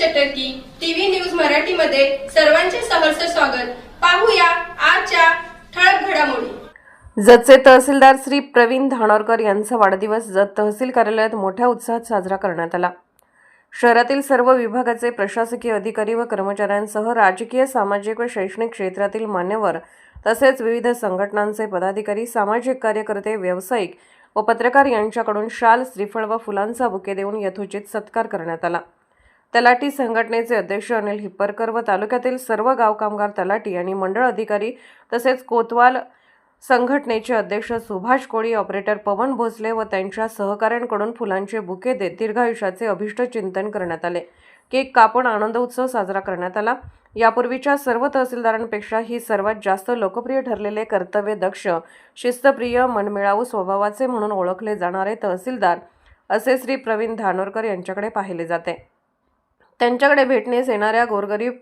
चटर्की TV news मराठीमध्ये सर्वांचे सहर्ष स्वागत. पाहूया आजच्या ठळक घडामोडी. जतचे तहसीलदार श्री प्रवीण धानोरकर यांचा वाढदिवस जत तहसील कार्यालयात मोठ्या उत्साहात साजरा करण्यात आला. शहरातील सर्व विभागाचे प्रशासकीय अधिकारी व कर्मचाऱ्यांसह राजकीय सामाजिक व शैक्षणिक क्षेत्रातील मान्यवर तसेच विविध संघटनांचे पदाधिकारी सामाजिक कार्यकर्ते व्यावसायिक व पत्रकार यांच्याकडून शाल श्रीफळ व फुलांचा बुके देऊन यथोचित सत्कार करण्यात आला. तलाठी संघटनेचे अध्यक्ष अनिल हिप्परकर व तालुक्यातील सर्व गाव कामगार तलाठी आणि मंडळ अधिकारी तसेच कोतवाल संघटनेचे अध्यक्ष सुभाष कोळी ऑपरेटर पवन भोसले व त्यांच्या सहकाऱ्यांकडून फुलांचे बुके देत दीर्घायुष्याचे अभिष्ट चिंतन करण्यात आले. केक कापून आनंद उत्सव साजरा करण्यात आला. यापूर्वीच्या सर्व तहसीलदारांपेक्षा ही सर्वात जास्त लोकप्रिय ठरलेले कर्तव्य दक्ष शिस्तप्रिय मनमिळावू स्वभावाचे म्हणून ओळखले जाणारे तहसीलदार असे श्री प्रवीण धानोरकर यांच्याकडे पाहिले जाते. त्यांच्याकडे भेटण्यास येणाऱ्या गोरगरीब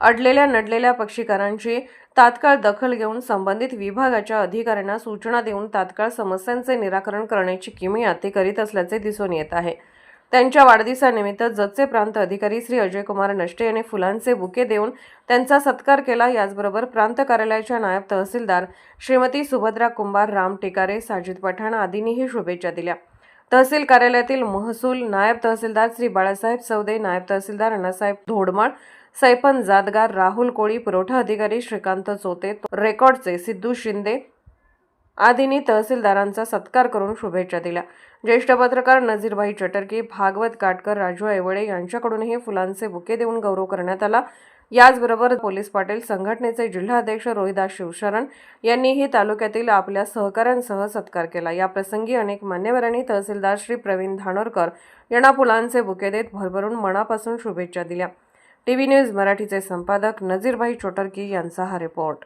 अडलेल्या नडलेल्या पक्षीकारांची तात्काळ दखल घेऊन संबंधित विभागाच्या अधिकाऱ्यांना सूचना देऊन तात्काळ समस्यांचे निराकरण करण्याची किमया ते करीत असल्याचे दिसून येत आहे. त्यांच्या वाढदिवसानिमित्त जतचे प्रांत अधिकारी श्री अजय कुमार नष्टे यांनी फुलांचे बुके देऊन त्यांचा सत्कार केला. याचबरोबर प्रांत कार्यालयाच्या नायब तहसीलदार श्रीमती सुभद्रा कुंभार राम टिकारे साजिद पठाण आदींनीही शुभेच्छा दिल्या. तहसील कार्यालयातील महसूल नायब तहसीलदार श्री बाळासाहेब सौदे नायब तहसीलदार अण्णासाहेब धोडमाळ सैपन जादगार राहुल कोळी पुरवठा अधिकारी श्रीकांत चोते रेकॉर्डचे सिद्धू शिंदे आदींनी तहसीलदारांचा सत्कार करून शुभेच्छा दिल्या. ज्येष्ठ पत्रकार नजीरभाई चटर्की भागवत काटकर राजू ऐवळे यांच्याकडूनही फुलांचे बुके देऊन गौरव करण्यात आला. याचबरोबर पोलीस पाटील संघटनेचे जिल्हाध्यक्ष रोहिदास शिवशरण यांनीही तालुक्यातील आपल्या सहकाऱ्यांसह सत्कार केला. या प्रसंगी अनेक मान्यवरांनी तहसीलदार श्री प्रवीण धानोरकर यांना फुलांचे बुके देत भरभरून मनापासून शुभेच्छा दिल्या. टीव्ही न्यूज मराठीचे संपादक नजीरभाई चोटरकी यांचा हा रिपोर्ट.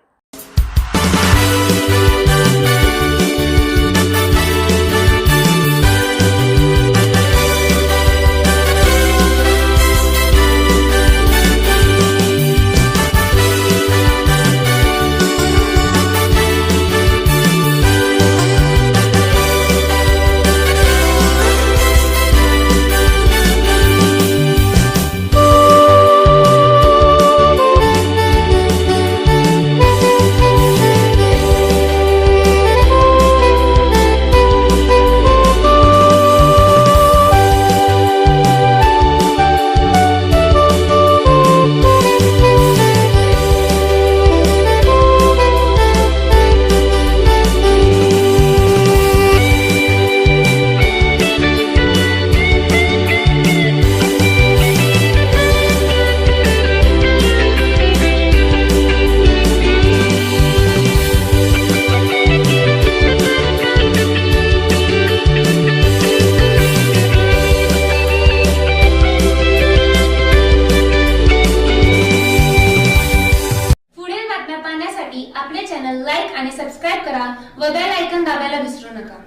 लाईक आणि सबस्क्राईब करा व बेल ऐकन दाबायला विसरू नका.